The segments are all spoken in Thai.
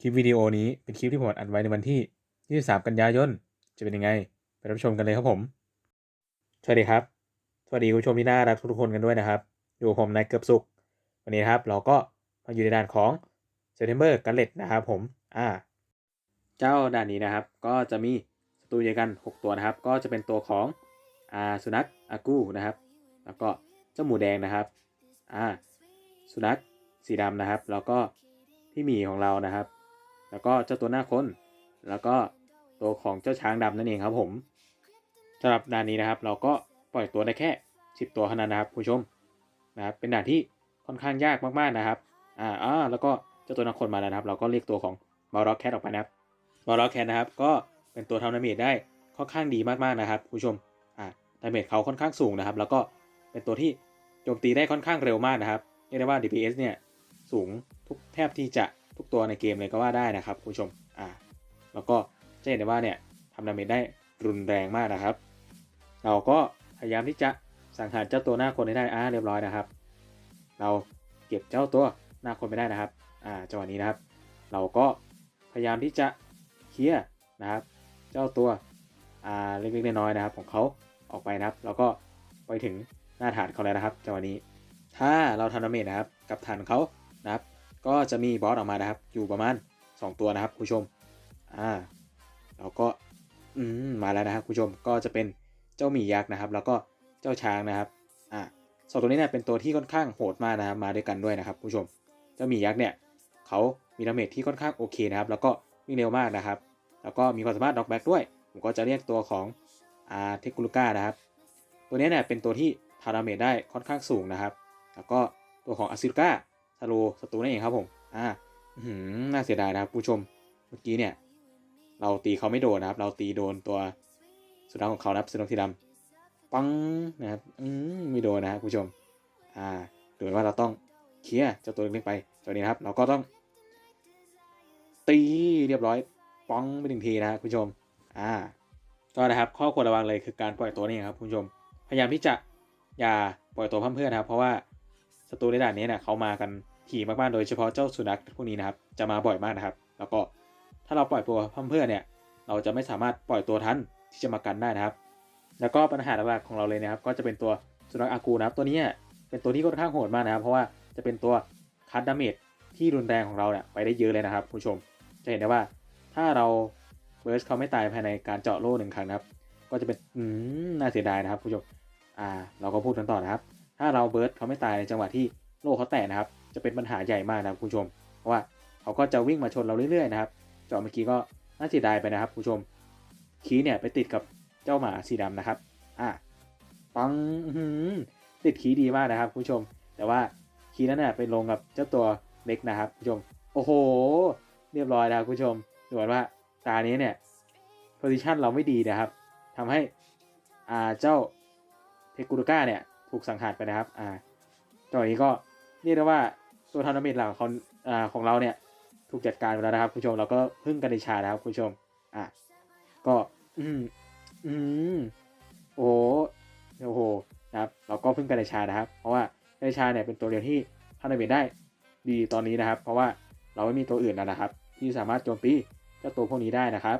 คลิปวิดีโอนี้เป็นคลิปที่ผมอัดไว้ในวันที่ 23 กันยายน จะเป็นยังไง ไปรับชมกันเลยครับผม สวัสดีครับ สวัสดีคุณผู้ชมที่น่ารักทุกคนกันด้วยนะครับ อยู่ผมนายเกือบสุข วันนี้นะครับเราก็มาอยู่ในด่านของ September g a l l e t นะครับผม อ่า เจ้าด่านนี้นะครับ ก็จะมีศัตรูเยอะกัน 6 ตัวนะครับ ก็จะเป็นตัวของอาสุนัขอากูนะครับ แล้วก็เจ้าหมูแดงนะครับอ่าสุนัขสีดำนะครับ แล้วก็พี่หมีของเรานะครับ แล้วก็เจ้าตัวหน้าคนแล้วก็ตัวของเจ้าช้างดำนั่นเองครับผมสำหรับด่านนี้นะครับ เราก็ปล่อยตัวได้แค่ 10 ตัวเท่านั้นนะครับผู้ชมนะครับเป็นด่านที่ค่อนข้างยากมากๆนะครับอ่าอ่าแล้วก็เจ้าตัวหน้าคนมาแล้วนะครับ เราก็เรียกตัวของบาร็อกแคทออกไปนะครับบาร็อกแคทนะครับ ก็เป็นตัวทำดาเมจได้ค่อนข้างดีมากๆนะครับผู้ชมอ่าดาเมจเขาค่อนข้างสูงนะครับ แล้วก็เป็นตัวที่โจมตีได้ค่อนข้างเร็วมากนะครับเรียกได้ว่า DPS เนี่ยสูงทุกแทบที่จะ ทุกตัวในเกมเลยก็ว่าได้นะครับคุณผู้ชมอ่าแล้วก็จะเห็นได้ว่าเนี่ยทำดาเมจได้รุนแรงมากนะครับ เราก็พยายามที่จะสังหารเจ้าตัวหน้าคนให้ได้อ่าเรียบร้อยนะครับ เราเก็บเจ้าตัวหน้าคนไม่ได้นะครับอ่าจังหวะนี้นะครับ เราก็พยายามที่จะเคลียร์นะครับ เจ้าตัวอ่าเล็กๆน้อยๆนะครับ ของเขาออกไปนะครับ แล้วก็ไปถึงหน้าฐานเขาแล้วนะครับจังหวะนี้ ถ้าเราทำดาเมจนะครับ กับฐานเขานะครับ ก็จะมีบอสออกมานะครับ อยู่ประมาณ 2 ตัวนะครับผู้ชม อ่าแล้วก็อืมมาแล้วนะครับผู้ชมก็จะเป็นเจ้าหมียักษ์นะครับ แล้วก็เจ้าช้างนะครับ อ่าสองตัวนี้เนี่ยเป็นตัวที่ค่อนข้างโหดมากนะครับมาด้วยกันด้วยนะครับผู้ชม เจ้าหมียักษ์เนี่ยเขามีดาเมจที่ค่อนข้างโอเคนะครับ แล้วก็วิ่งเร็วมากนะครับ แล้วก็มีความสามารถด็อกแบ็กด้วย ผมก็จะเรียกตัวของอ่าเทคุลูก้านะครับ ตัวนี้เนี่ยเป็นตัวที่ทาดาเมจได้ค่อนข้างสูงนะครับ แล้วก็ตัวของอาซิลกา ซาโลศัตรูนั่นเองครับผม อ่าน่าเสียดายนะครับผู้ชม เมื่อกี้เนี่ย เราตีเขาไม่โดนนะครับ เราตีโดนตัวสุนัขของเขานะครับสุนัขสีดำปังนะครับ อืมไม่โดนนะครับผู้ชม อ่าดูว่าเราต้องเคลียร์เจ้าตัวเล็กๆไปตัวนี้นะครับ เราก็ต้อง ตีเรียบร้อยปังไปหนึ่งทีนะครับผู้ชม อ่า ก็นะครับ ข้อควรระวังเลยคือการปล่อยตัวนี่ครับผู้ชม พยายามที่จะอย่าปล่อยตัวเพื่อนๆนะครับ เพราะว่า ศัตรูในด่านนี้เนี่ยเขามากันถี่มากๆโดยเฉพาะเจ้าสุนัขพวกนี้นะครับ จะมาบ่อยมากนะครับ แล้วก็ถ้าเราปล่อยตัวเพื่อนเนี่ย เราจะไม่สามารถปล่อยตัวทันที่จะมากันได้นะครับ แล้วก็ปัญหาหลักๆของเราเลยนะครับ ก็จะเป็นตัวสุนัขอากูนะครับ ตัวนี้เป็นตัวที่ค่อนข้างโหดมากนะครับ เพราะว่าจะเป็นตัวคัดดาเมจที่รุนแรงของเราเนี่ยไปได้เยอะเลยนะครับผู้ชม จะเห็นได้ว่าถ้าเราเบิร์สเขาไม่ตายภายในการเจาะโล่หนึ่งครั้งนะครับ ก็จะเป็นอืมน่าเสียดายนะครับผู้ชม อ่า เราก็พูดกันต่อนะครับ ถ้าเราเบิร์ดเขาไม่ตายในจังหวะที่โลเขาแตกนะครับ จะเป็นปัญหาใหญ่มากนะครับผู้ชม เพราะว่าเขาก็จะวิ่งมาชนเราเรื่อยๆนะครับจาะเมื่อกี้ก็น่าเสียดายไปนะครับผู้ชม คีเนี่ยไปติดกับเจ้าหมาสีดำนะครับอ่าปังติดคีดีมากนะครับผู้ชม แต่ว่าคีนั้นเนี่ยไปลงกับเจ้าตัวเล็กนะครับผู้ชม โอ้โห เรียบร้อยแล้วผู้ชมดูเหมือนว่าตานี้เนี่ยโพซิชันเราไม่ดีนะครับทำให้อ่าเจ้าเทกูรุก้าเนี่ย ถูกสังหารไปนะครับ อ่าตอนนี้ก็เรียกได้ว่าตัวทานาเมตหลักของอ่าของเราเนี่ยถูกจัดการไปแล้วนะครับ คุณผู้ชมเราก็พึ่งกันในชานะครับคุณผู้ชม อะก็ อืมอืมโอ้โอ้โหนะครับ เราก็พึ่งกันในชานะครับ เพราะว่าในชาเนี่ยเป็นตัวเดียวที่ทานาเมตได้ดีตอนนี้นะครับ เพราะว่าเราไม่มีตัวอื่นแล้วนะครับ ที่สามารถโจมตีเจ้าตัวพวกนี้ได้นะครับ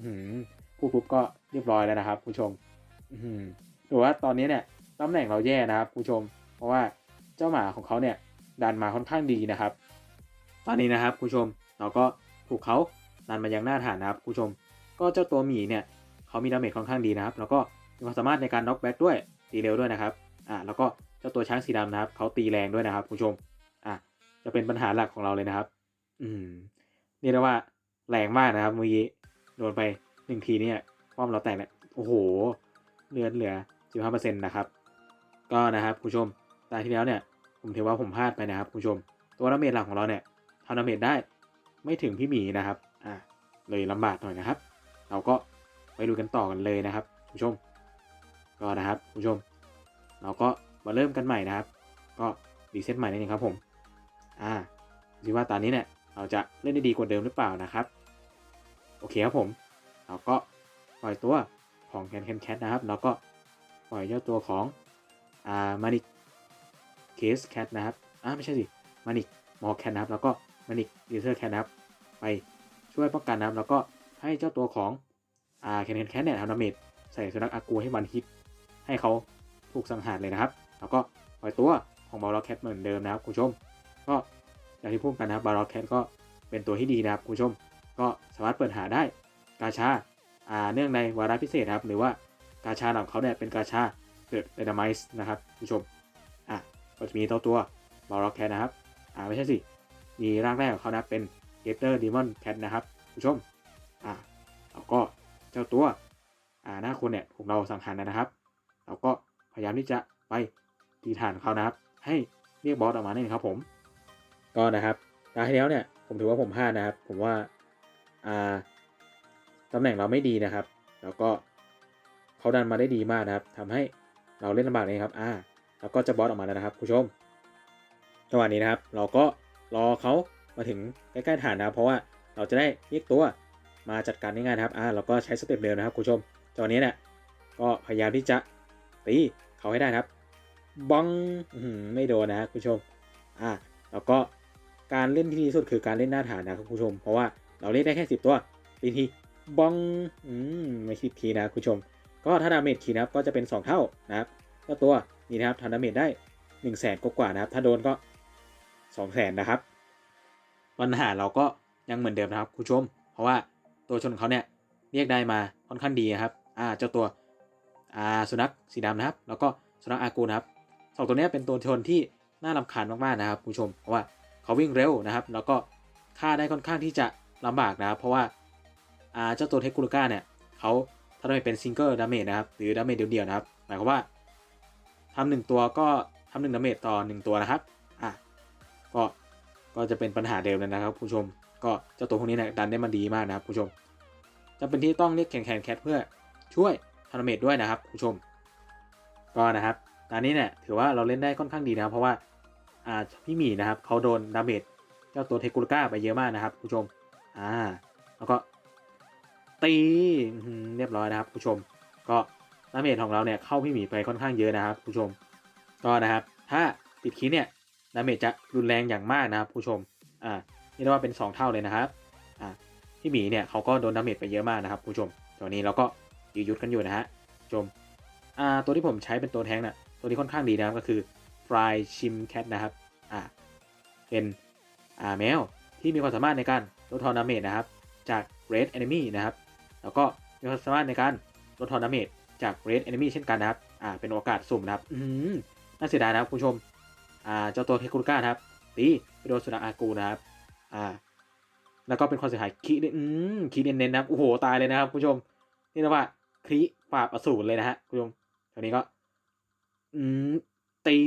อืมผู้ปุ๊บก็เรียบร้อยแล้วนะครับผู้ชม อืมถือว่าตอนนี้เนี่ย ตำแหน่งเราแย่นะครับผู้ชม เพราะว่าเจ้าหมาของเขาเนี่ยดันมาค่อนข้างดีนะครับ ตอนนี้นะครับผู้ชมเราก็ถูกเขาดันมายังหน้าฐานนะครับผู้ชม ก็เจ้าตัวหมีเนี่ยเขามีดาเมจค่อนข้างดีนะครับ แล้วก็มีความสามารถในการน็อกแบ็กด้วยตีเร็วด้วยนะครับอ่าแล้วก็เจ้าตัวช้างสีดำนะครับเขาตีแรงด้วยนะครับผู้ชมอ่าจะเป็นปัญหาหลักของเราเลยนะครับ อืมนี่เรียกว่าแรงมากนะครับเมื่อกี้โดนไปหนึ่งทีเนี่ยป้อมเราแตกเนี่ยโอ้โหเลือดเหลือ 15%นะครับ ก็นะครับผู้ชมตาที่แล้วเนี่ยผมถือว่าผมพลาดไปนะครับผู้ชม ตัวดาเมจหลักของเราเนี่ยทำดาเมจได้ไม่ถึงพี่หมีนะครับอ่าเลยลำบากหน่อยนะครับ เราก็ไปดูกันต่อกันเลยนะครับผู้ชม ก็นะครับผู้ชม เราก็มาเริ่มกันใหม่นะครับ ก็รีเซ็ตใหม่นั่นเองครับผมอ่าดูว่าตอนนี้เนี่ยเราจะเล่นได้ดีกว่าเดิมหรือเปล่านะครับโอเคครับผมเราก็ปล่อยตัวของแคนแคนแคทนะครับ แล้วก็ปล่อยเจ้าตัวของ อ่ามานิกเคสแคทนะครับอ่าไม่ใช่สิมานิกมอแคทนะครับแล้วก็มานิกดีเซอร์แคทนะครับไปช่วยป้องกันนะครับแล้วก็ให้เจ้าตัวของอ่าแคนแคนแคทเนี่ยทำดาเมจใส่สุนัขอากูให้วันฮิตให้เขาถูกสังหารเลยนะครับ แล้วก็ปล่อยตัวของบาร์ล็อกแคทเหมือนเดิมนะครับคุณผู้ชม ก็อย่างที่พูดกันนะครับบาร์ล็อกแคทก็เป็นตัวที่ดีนะครับคุณผู้ชม ก็สามารถเปิดหาได้กาชาอ่าเนื่องในวาระพิเศษครับ หรือว่ากาชาของเขาเนี่ยเป็นกาชา เกิดเดนามส์นะครับคุณผู้ชมอะก็จะมีตัวตัวบาร์ล็อกแคทนะครับอ่าไม่ใช่สิ มีร่างแรกของเขานะเป็นเกเตอร์ดีมอนแคทนะครับคุณผู้ชมอ่าแล้วก็เจ้าตัวอ่าหน้าคนเนี่ยถูกเราสังหารนะครับเราก็พยายามที่จะไปตีฐานเขานะครับ ให้เรียกบอสออกมาเนี่ยครับผม ก็นะครับตาที่แล้วเนี่ยผมถือว่าผมพลาดนะครับ ผมว่าอ่าตำแหน่งเราไม่ดีนะครับ แล้วก็เขาดันมาได้ดีมากนะครับทำให้ เราเล่นลำบากเลยครับอ่าแล้วก็จะบอสออกมาแล้วนะครับผู้ชมจังหวะนี้นะครับ เราก็รอเขามาถึงใกล้ๆฐานนะครับ เพราะว่าเราจะได้เรียกตัวมาจัดการง่ายๆนะครับ อ่า เราก็ใช้สเต็ปเดิมนะครับ คุณผู้ชมจังหวะนี้เนี่ยก็พยายามที่จะตีเขาให้ได้ครับบังไม่โดนนะครับคุณผู้ชม อ่า แล้วก็การเล่นที่ดีที่สุดคือการเล่นหน้าฐานนะครับคุณผู้ชม เพราะว่าเราเล่นได้แค่สิบตัวตีทีบังอืมไม่คิดทีนะครับคุณผู้ชม ก็ถ้าดาเมจทีนะครับก็จะเป็น 2 เท่านะครับก็ตัวนี้นะครับทำดาเมจได้1นึ่งแสนกว่านะครับ ถ้าโดนก็2องแสนนะครับ ปัญหาเราก็ยังเหมือนเดิมนะครับคุณชม เพราะว่าตัวชนของเขาเนี่ยเรียกได้มาค่อนข้างดีนะครับ อ่าเจ้าตัวอ่าสุนัขสีดำนะครับ แล้วก็สุนัขอากูนะครับสองตัวเนี้ยเป็นตัวชนที่น่ารำคาญมากๆนะครับคุณชม เพราะว่าเขาวิ่งเร็วนะครับ แล้วก็ฆ่าได้ค่อนข้างที่จะลำบากนะครับ เพราะว่าอ่าเจ้าตัวเทคกุลก้าเนี่ยเขา ถ้าได้เป็นซิงเกิลดาเมจนะครับ หรือดาเมจเดียวๆนะครับ หมายความว่าทำหนึ่งตัวก็ทำหนึ่งดาเมจต่อหนึ่งตัวนะครับ อะ ก็ ก็จะเป็นปัญหาเดิมเลยนะครับผู้ชม ก็เจ้าตัวพวกนี้เนี่ยดันได้มาดีมากนะครับผู้ชมจำเป็นที่ต้องเรียกแข่งแข่งแคทเพื่อช่วยทำดาเมจด้วยนะครับผู้ชม ก็นะครับตอนนี้เนี่ยถือว่าเราเล่นได้ค่อนข้างดีนะครับ เพราะว่า อ่า พี่หมีนะครับเขาโดนดาเมจเจ้าตัวเทกุลก้าไปเยอะมากนะครับผู้ชม อ่า แล้วก็ ตีเรียบร้อยนะครับผู้ชม ก็ดาเมจของเราเนี่ยเข้าพี่หมีไปค่อนข้างเยอะนะครับผู้ชม ก็นะครับ ถ้าติดคีเนี่ยดาเมจจะรุนแรงอย่างมากนะครับผู้ชม อ่านี่เรียกว่าเป็น 2 เท่าเลยนะครับ อ่าพี่หมีเนี่ยเขาก็โดนดาเมจไปเยอะมากนะครับผู้ชมตอนนี้เราก็ยืดยุดกันอยู่นะฮะชม อ่า ตัวที่ผมใช้เป็นตัวแทงน่ะ ตัวนี้ค่อนข้างดีนะครับก็คือ Fry Chim Cat นะครับ อ่า เป็นอ่าแมวที่มีความสามารถในการลดทอนดาเมจนะครับ จาก Red Enemy นะครับ แล้วก็มีความสามารถในการลดทอนดาเมจจาก Red Enemy เช่นกันนะครับ อ่า เป็นโอกาสสุ่มนะครับ อืมน่าเสียดายนะครับคุณผู้ชม อ่า เจ้าตัวเทคุรุก้านะครับ ตีไปโดนสุนัขอากูนะครับ อ่า แล้วก็เป็นความเสียหายคีอืมคีเน้นๆนะครับ โอ้โห ตายเลยนะครับคุณผู้ชม นี่นะว่าคลีปราบอสูรเลยนะฮะคุณผู้ชมตอนนี้ก็ อืม ตี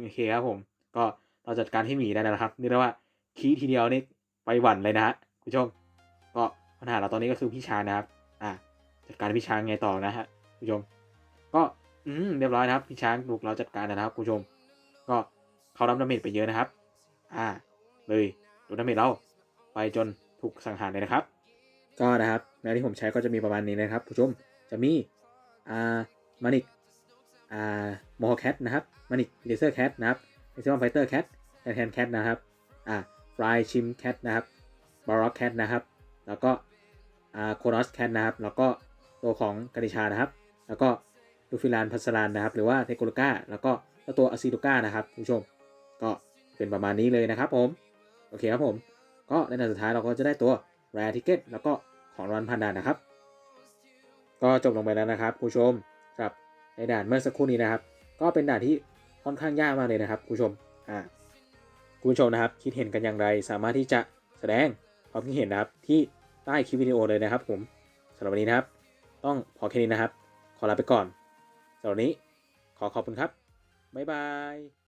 โอเคครับผม ก็เราจัดการให้หมีได้แล้วนะครับ นี่เรียกว่าคีทีเดียวนี่ไปหวั่นเลยนะฮะคุณผู้ชม ก็ ปัญหาเราตอนนี้ก็คือพี่ช้างนะครับ อ่าจัดการพี่ช้างไงต่อนะฮะผู้ชม ก็อืมเรียบร้อยนะครับพี่ช้างถูกเราจัดการนะครับผู้ชม ก็เขารับดาเมจไปเยอะนะครับ อ่า เลยโดนดาเมจเราไปจนถูกสังหารเลยนะครับ ก็นะครับแนที่ผมใช้ก็จะมีประมาณนี้นะครับ ผู้ชมจะมีอ่ามานิกอ่าโมโฮแคทนะครับมานิกเลเซอร์แคทนะครับเอ็กซ์ตรีมไฟเตอร์แคทแทนแคทนะครับอ่าฟลายชิมแคทนะครับบาร็อกแคทนะครับ แล้วก็อาโคโนสแคทนะครับ แล้วก็ตัวของกานิชานะครับ แล้วก็ลูฟิลานพัสรานนะครับ หรือว่าเทโกลกาแล้วก็ตัวอาซิลูกานะครับผู้ชม ก็เป็นประมาณนี้เลยนะครับผม โอเคครับผม ก็ในด่านสุดท้ายเราก็จะได้ตัว Rare Ticket แล้วก็ของรางวัลพันดานนะครับ ก็จบลงไปแล้วนะครับผู้ชมครับในด่านเมื่อสักครู่นี้นะครับ ก็เป็นด่านที่ค่อนข้างยากมากเลยนะครับผู้ชม อ่าคุณผู้ชมนะครับ คิดเห็นกันอย่างไร สามารถที่จะแสดงความคิดเห็นนะครับที่ ใต้คลิปวิดีโอเลยนะครับผมสำหรับวันนี้นะครับ ต้องพอแค่นี้นะครับ ขอลาไปก่อนสำหรับนี้ขอขอบคุณครับ บ๊ายบาย